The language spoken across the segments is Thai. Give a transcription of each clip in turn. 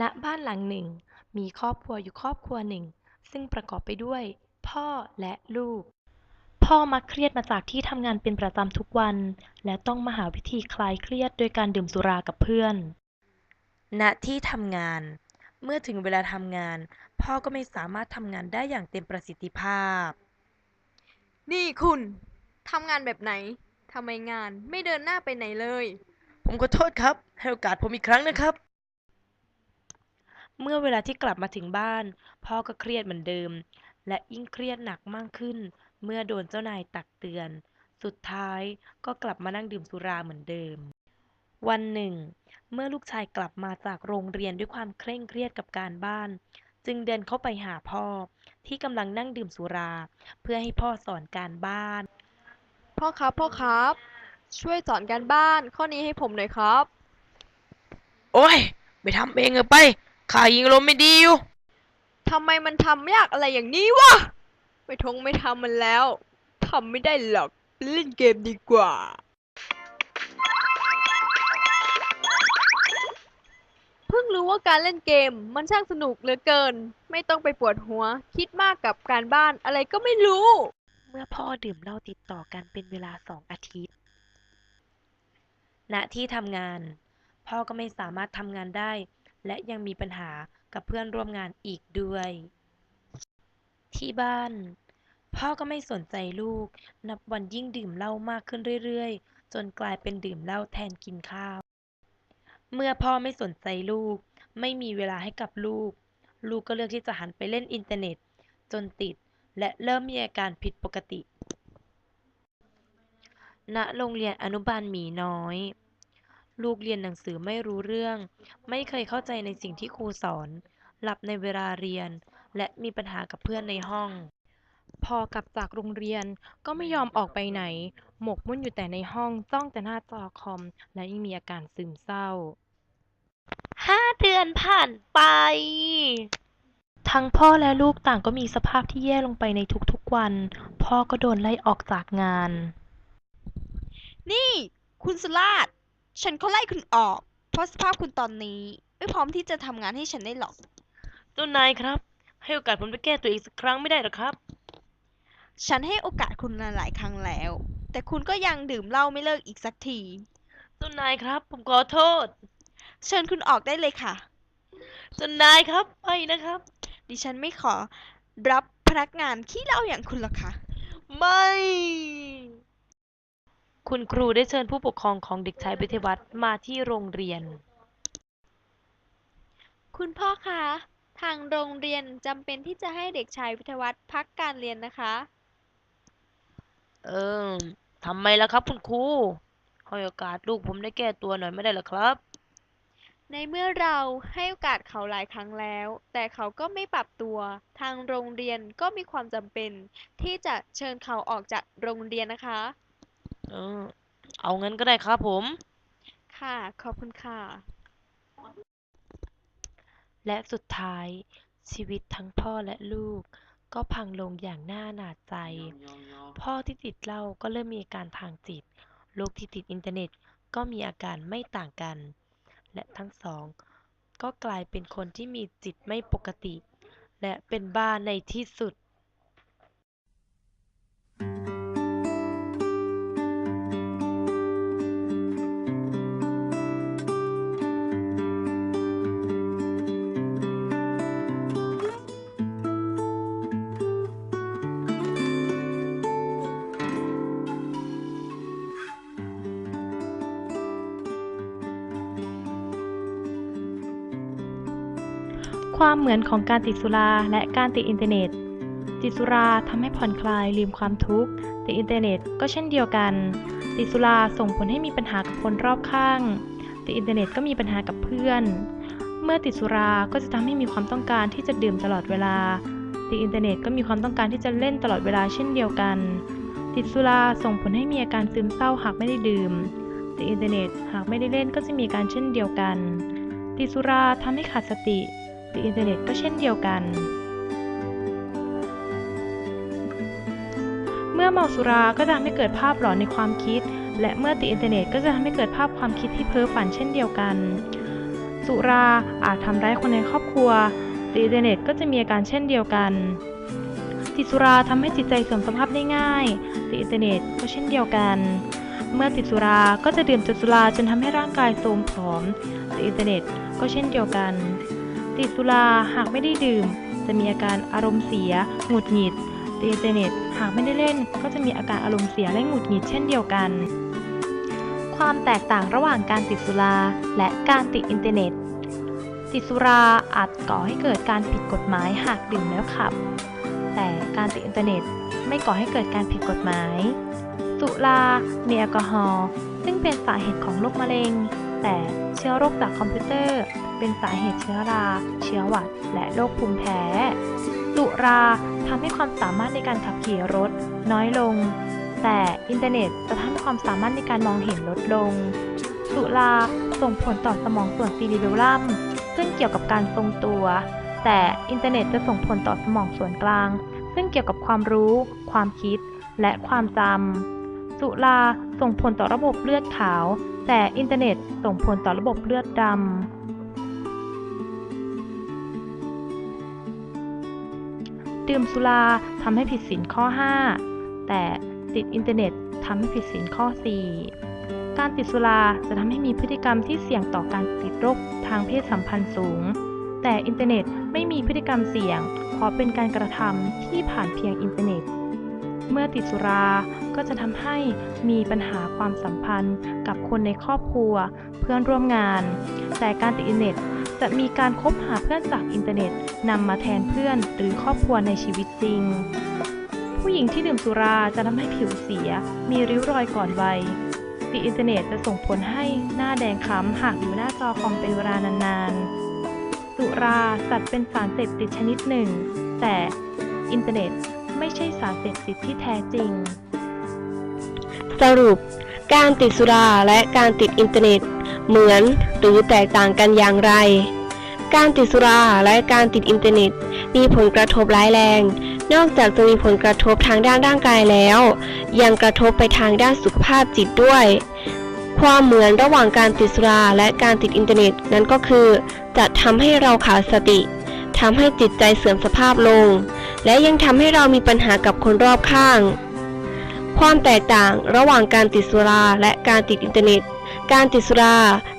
ณบ้านหลังหนึ่ง มีครอบครัวอยู่ครอบครัวหนึ่ง ซึ่งประกอบไปด้วย พ่อและลูก พ่อมักเครียดมาจากที่ทำงานเป็นประจำทุกวัน และต้องมาหาวิธีคลายเครียดโดยการดื่มสุรากับเพื่อน ณที่ทำงาน เมื่อถึงเวลาทำงาน พ่อก็ไม่สามารถทำงานได้อย่างเต็มประสิทธิภาพ นี่คุณทำงานแบบไหนทำไมงานไม่เดินหน้าไปไหนเลย ผมขอโทษครับ ให้โอกาสผมอีกครั้งนะครับ เมื่อเวลาที่กลับมาถึงบ้าน พ่อก็เครียดเหมือนเดิม และยิ่งเครียดหนักมากขึ้น เมื่อโดนเจ้านายตักเตือน สุดท้ายก็กลับมานั่งดื่มสุราเหมือนเดิม วันหนึ่ง เมื่อลูกชายกลับมาจากโรงเรียนด้วยความเคร่งเครียดกับการบ้าน จึงเดินเข้าไปหาพ่อ ที่กำลังนั่งดื่มสุรา เพื่อให้พ่อสอนการบ้าน พ่อครับ พ่อครับ ช่วยสอนการบ้านข้อนี้ให้ผมหน่อยครับ โอ้ย ไปทำเองเถอะไป ข้ายิงลมไม่ดีอยู่ทำไมมันทำยากอะไรอย่างนี้วะ ไม่ทงไม่ทำมันแล้วทำไม่ได้หรอก เล่นเกมดีกว่า เพิ่งรู้ว่าการเล่นเกมมันช่างสนุกเหลือเกิน ไม่ต้องไปปวดหัว คิดมากกับการบ้านอะไรก็ไม่รู้ เมื่อพ่อดื่มเหล้าติดต่อกันเป็นเวลาสองอาทิตย์ ณ ที่ทำงาน พ่อก็ไม่สามารถทำงานได้ และยังมีปัญหากับเพื่อนร่วมงานอีกด้วย ที่บ้าน พ่อก็ไม่สนใจลูก นับวันยิ่งดื่มเหล้ามากขึ้นเรื่อยๆ จนกลายเป็นดื่มเหล้าแทนกินข้าว เมื่อพ่อไม่สนใจลูก ไม่มีเวลาให้กับลูก ลูกก็เลือกที่จะหันไปเล่นอินเทอร์เน็ต จนติดและเริ่มมีอาการผิดปกติ ณ โรงเรียนอนุบาลหมีน้อย ลูกเรียนหนังสือไม่รู้เรื่อง ไม่เคยเข้าใจในสิ่งที่ครูสอน หลับในเวลาเรียน และมีปัญหากับเพื่อนในห้อง พอกลับจากโรงเรียนก็ไม่ยอมออกไปไหน หมกมุ่นอยู่แต่ในห้องจ้องแต่หน้าจอคอม และยังมีอาการซึมเศร้า ห้าเดือนผ่านไป ทั้งพ่อและลูกต่างก็มีสภาพที่แย่ลงไปในทุกๆวัน พ่อก็โดนไล่ออกจากงาน นี่ คุณสุราช ฉันเขาไล่คุณออก เพราะสภาพคุณตอนนี้ ไม่พร้อมที่จะทำงานให้ฉันได้หรอก เจ้านายครับ ให้โอกาสผมไปแก้ตัวอีกสักครั้งไม่ได้หรอครับ ฉันให้โอกาสคุณหลายๆครั้งแล้ว แต่คุณก็ยังดื่มเหล้าไม่เลิกอีกสักที เจ้านายครับ ผมขอโทษ เชิญคุณออกได้เลยค่ะ เจ้านายครับไปนะครับ ดิฉันไม่ขอรับพนักงานขี้เหล้าอย่างคุณหรอกค่ะ ไม่ คุณครูได้เชิญผู้ปกครองของเด็กชายวิทยาวัฒน์มาที่โรงเรียน คุณพ่อคะ ทางโรงเรียนจำเป็นที่จะให้เด็กชายวิทยาวัฒน์พักการเรียนนะคะ เออทำไมล่ะครับคุณครูให้โอกาสลูกผมได้แก้ตัวหน่อยไม่ได้เหรอครับ ในเมื่อเราให้โอกาสเขาหลายครั้งแล้ว แต่เขาก็ไม่ปรับตัว ทางโรงเรียนก็มีความจำเป็น ที่จะเชิญเขาออกจากโรงเรียนนะคะ เออ เอางั้นก็ได้ครับผม ค่ะ ขอบคุณค่ะ และสุดท้าย ชีวิตทั้งพ่อและลูก ก็พังลงอย่างน่าหนาจใจ พ่อที่ติดเหล้าก็เริ่มมีอาการทางจิต ลูกที่ติดอินเทอร์เน็ตก็มีอาการไม่ต่างกัน และทั้งสอง ก็กลายเป็นคนที่มีจิตไม่ปกติ และเป็นบ้าในที่สุด ความเหมือนของการติดสุราและการติดอินเทอร์เน็ต ติดสุราทำให้ผ่อนคลายลืมความทุกข์ติดอินเทอร์เน็ตก็เช่นเดียวกัน ติดสุราส่งผลให้มีปัญหากับคนรอบข้าง ติดอินเทอร์เน็ตก็มีปัญหากับเพื่อน เมื่อติดสุราก็จะทำให้มีความต้องการที่จะดื่มตลอดเวลา ติดอินเทอร์เน็ตก็มีความต้องการที่จะเล่นตลอดเวลาเช่นเดียวกัน ติดสุราส่งผลให้มีอาการซึมเศร้าหากไม่ได้ดื่ม ติดอินเทอร์เน็ตหากไม่ได้เล่นก็จะมีการเช่นเดียวกัน ติดสุราทำให้ขาดสติ ติดอินเทอร์เน็ตก็เช่นเดียวกัน เมื่อเมาสุราก็จะทำให้เกิดภาพหลอนในความคิด และเมื่อติดอินเทอร์เน็ตก็จะทำให้เกิดภาพความคิดที่เพ้อฝันเช่นเดียวกัน สุราอาจทำร้ายคนในครอบครัวติดอินเทอร์เน็ตก็จะมีอาการเช่นเดียวกันติดสุราทำให้จิตใจเสื่อมสภาพได้ง่ายติดอินเทอร์เน็ตก็เช่นเดียวกัน เมื่อติดสุราก็จะดื่มจนสุราจนทำให้ร่างกายโทรมผอมติดอินเทอร์เน็ตก็เช่นเดียวกัน ติดสุราหากไม่ได้ดื่ม จะมีอาการอารมณ์เสีย หงุดหงิดติดอินเทอร์เน็ตหากไม่ได้เล่น ก็จะมีอาการอารมณ์เสียและหงุดหงิดเช่นเดียวกัน ความแตกต่างระหว่างการติดสุราและการติดอินเทอร์เน็ต ติดสุราอาจก่อให้เกิดการผิดกฎหมายหากดื่มแล้วขับ แต่การติดอินเทอร์เน็ตไม่ก่อให้เกิดการผิดกฎหมาย สุรามีแอลกอฮอล์ซึ่งเป็นสาเหตุของโรคมะเร็ง แต่เชื้อโรคจากคอมพิวเตอร์ เป็นสาเหตุเชื้อรา เชื้อหวัด และโรคภูมิแพ้สุราทำให้ความสามารถในการขับขี่รถ น้อยลง แต่อินเทอร์เน็ตจะทำให้ความสามารถในการมองเห็นลดลง สุราส่งผลต่อสมองส่วนซีรีเบลลัมซึ่งเกี่ยวกับการทรงตัว แต่อินเทอร์เน็ตจะส่งผลต่อสมองส่วนกลาง ซึ่งเกี่ยวกับความรู้ ความคิด และความจำ สุราส่งผลต่อระบบเลือดขาว แต่อินเทอร์เน็ตส่งผลต่อระบบเลือดดำดื่มสุราทำให้ผิดศีลข้อ 5 แต่ติดอินเทอร์เน็ตทำให้ผิดศีลข้อ 4 การติดสุราจะทำให้มีพฤติกรรมที่เสี่ยงต่อการติดโรคทางเพศสัมพันธ์สูง แต่อินเทอร์เน็ตไม่มีพฤติกรรมเสี่ยง เพราะเป็นการกระทำที่ผ่านเพียงอินเทอร์เน็ต เมื่อติดสุราก็จะทำให้มีปัญหาความสัมพันธ์กับคนในครอบครัว เพื่อนร่วมงาน แต่การติดอินเทอร์เน็ตจะมีการคบหาเพื่อนจากอินเทอร์เน็ตนำมาแทนเพื่อนหรือครอบครัวในชีวิตจริง ผู้หญิงที่ดื่มสุราจะทำให้ผิวเสีย มีริ้วรอยก่อนวัยติดอินเทอร์เน็ตจะส่งผลให้หน้าแดงคล้ำหากอยู่หน้าจอคอมเป็นเวลานานๆ สุราจัดเป็นสารเสพติดชนิดหนึ่ง แต่อินเทอร์เน็ต ไม่ใช่สารเสพติดที่แท้จริง สรุป การติดสุราและการติดอินเทอร์เน็ต เหมือนหรือแตกต่างกันอย่างไร การติดสุราและการติดอินเทอร์เน็ต มีผลกระทบร้ายแรง นอกจากจะมีผลกระทบทางด้านร่างกายแล้ว ยังกระทบไปทางด้านสุขภาพจิตด้วยความเหมือนระหว่างการติดสุราและการติดอินเทอร์เน็ตนั้นก็คือ จะทำให้เราขาดสติทำให้จิตใจเสื่อมสภาพลง และยังทำให้เรามีปัญหากับคนรอบข้าง ความแตกต่างระหว่างการติดสุราและการติดอินเทอร์เน็ต การติดสุรา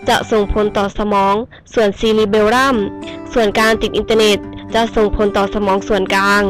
จะส่งผลต่อสมอง ส่วนซีรีเบลลัม ส่วนการติดอินเทอร์เน็ต จะส่งผลต่อสมองส่วนกลาง